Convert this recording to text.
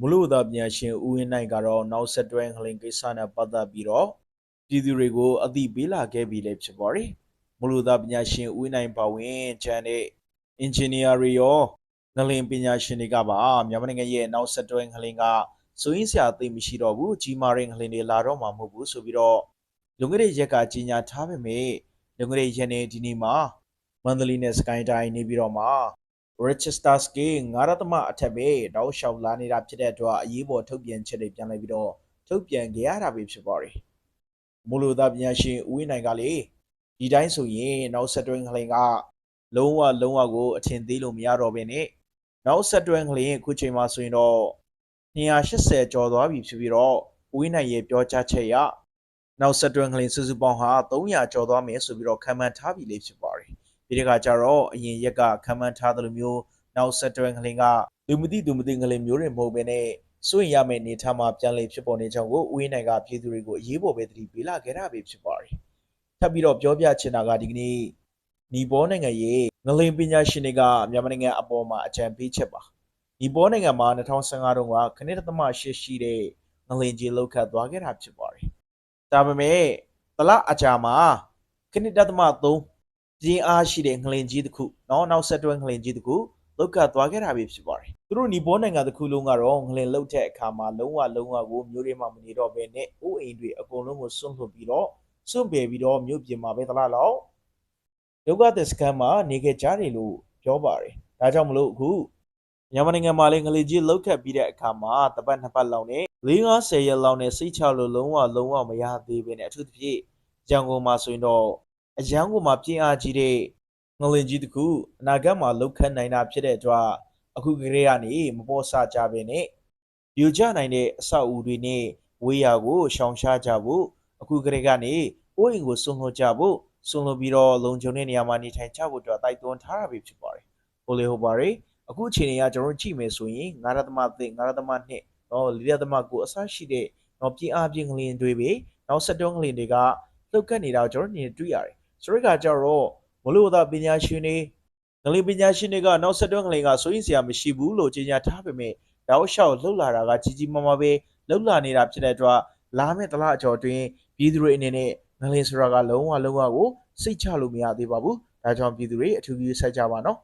မလို့သာပညာရှင်ဦးဝင်းနိုင်ကတော့နောက်ဆက်တွဲငလင်ကိစ္စနဲ့ပတ်သက်ပြီးတော့ပြည်သူတွေကိုအသိပေးလာခဲ့ပြီးလည်းဖြစ်ပါတယ်မလို့သာပညာရှင်ဦးဝင်းနိုင်ပါဝင်ကျန်တဲ့အင်ဂျင်နီယာတွေရောငလင်ပညာရှင်တွေကပါမြန်မာနိုင်ငံရဲ့နောက်ဆက်တွဲငလင်ကစိုးရင်းစရာသိပ်မရှိတော့ဘူးကြီးမားတဲ့ငလင်တွေလာတော့မှာမဟုတ်ဘူးဆိုပြီးတော့လွန်ခဲ့တဲ့ရက်ကကြီးညာထားပေမဲ့လွန်ခဲ့တဲ့ရက်နဲ့ဒီနေ့မှာမန္တလေးနဲ့စကိုင်းတိုင်းနေပြီးတော့မှာ Rochester scale 9ရသမအထက်ပဲတောက်လျှောက်လာနေတာဖြစ်တဲ့အတွက်အရေးပေါ်ထုတ်ပြန်ချက်တွေပြန်လိုက်ပြီးတော့ထုတ်ပြန်ကြရတာပဲဖြစ်ပါတယ်။မူလိုသားပညာရှင်ဦးဝင်းနိုင်ကလေဒီတိုင်းဆိုရင်နောက်ဆက်တွဲငလင်ကလုံးဝလုံးဝကိုအထင်သေးလို့မရတော့ဘဲနဲ့နောက်ဆက်တွဲငလင်အခုချိန်မှာဆိုရင်တော့280ကျော်သွားပြီဖြစ်ပြီးတော့ဦးဝင်းနိုင်ရဲ့ပြောကြားချက်အရနောက်ဆက်တွဲငလင်စုစုပေါင်းဟာ300ကျော်သွားမယ်ဆိုပြီးတော့ခံမှန်းထားပြီလေဖြစ်ပါတယ်။ ဒီတခါကျတော့အရင်ရက်ကခံမှန်းထားသလိုမျိုးနောက်ဆက်တွဲငလင်ကလူမသိသူမသိငလင်မျိုးတွေမဟုတ်ဘဲနဲ့စွင့်ရမယ့်နေထားမှာပြန်လေဖြစ်ပေါ်နေကြောင်းကိုဦးဝင်းနိုင်ကပြည်သူတွေကိုအရေးပေါ်ပဲသတိပေးလာခဲ့တာပဲဖြစ်ပါတယ်။ထပ်ပြီးတော့ပြောပြချင်တာကဒီကနေ့နီဘောနိုင်ငံရဲ့ငလင်ပညာရှင်တွေကမြန်မာနိုင်ငံအပေါ်မှာအကြံပေးချက်ပါ။နီဘောနိုင်ငံမှာ2015တုန်းကခဏတသမရှရှိတဲ့ငလင်ကြီးလောက်ခတ်သွားခဲ့တာဖြစ်ပါတယ်။ဒါပေမဲ့တလအကြာမှာခဏတသမ3 ပြင်းအားရှိတဲ့ငလင်ကြီးတစ်ခုเนาะနောက်ဆက်တွဲငလင်ကြီးတစ်ခုလောက်ကသွားခဲ့တာပဲဖြစ်ပါတယ်သူတို့ညီဘောနိုင်ငံတစ်ခုလုံးကတော့ငလင်လောက်တဲ့အခါမှာလုံးဝလုံးဝကိုမျိုးတွေမှမနေတော့ဘဲနဲ့အိုးအိမ်တွေအကုန်လုံးကိုစွန့်လွတ်ပြီးတော့စွန့်ပယ်ပြီးတော့မြို့ပြင်မှာပဲတလားလောက်ဒုက္ခသစ္စကမ်းမှာနေခဲ့ကြတယ်လို့ပြောပါတယ်ဒါကြောင့်မလို့အခုမြန်မာနိုင်ငံမှာလည်းငလင်ကြီးလောက်ခတ်ပြီးတဲ့အခါမှာတပတ်နှစ်ပတ်လောက်နဲ့4-50ရက်လောက်နဲ့စိတ်ချလို့လုံးဝလုံးဝမရသေးဘဲနဲ့အထူးသဖြင့်ရန်ကုန်မှာဆိုရင်တော့ အရန်ကိုမှပြင်းအားကြီးတဲ့ငလင်ကြီးတစ်ခုအနာဂတ်မှာလောက်ခတ်နိုင်တာဖြစ်တဲ့အတွက်အခုကလေးကနေမပေါ်ဆကြပဲနဲ့ယူကြနိုင်တဲ့အဆောက်အဦတွေနဲ့ဝေးရာကိုရှောင်ရှားကြဖို့အခုကလေးကနေအိုးအိမ်ကိုစွန့်လွတ်ကြဖို့စွန့်လွတ်ပြီးတော့လုံခြုံတဲ့နေရာမှာနေထိုင်ကြဖို့အတွက်တိုက်တွန်းထားတာပဲဖြစ်ပါတယ်။ဟိုလေဟိုပါရီအခုအချိန်ကကျွန်တော်တို့ကြည့်မယ်ဆိုရင်9ရသမ3 9ရသမ2တော့4ရသမ9အစရှိတဲ့တော့ပြင်းအားပြင်းငလင်တွေပဲနောက်ဆက်တွဲငလင်တွေကလှုပ်ခတ်နေတာကိုကျွန်တော်နေတွေ့ရတယ်။ ဆိုရကကြတော့မလို့သာပညာရှင်တွေငလင်ပညာရှင်တွေကနောက်ဆက်တွဲငလင်ကဆိုရင်စရာမရှိဘူးလို့ကြေညာထားပေမဲ့တောက်လျှောက်လှုပ်လာတာကကြီးကြီးမားမားပဲလှုပ်လာနေတာဖြစ်တဲ့အတွက်လာမယ့်တလအကျော်အတွင်းပြည်သူတွေအနေနဲ့ငလင်ဆိုတာကလုံးဝလုံးဝကိုစိတ်ချလို့မရသေးပါဘူးဒါကြောင့်ပြည်သူတွေအထူးကြီးစိုက်ကြပါနော်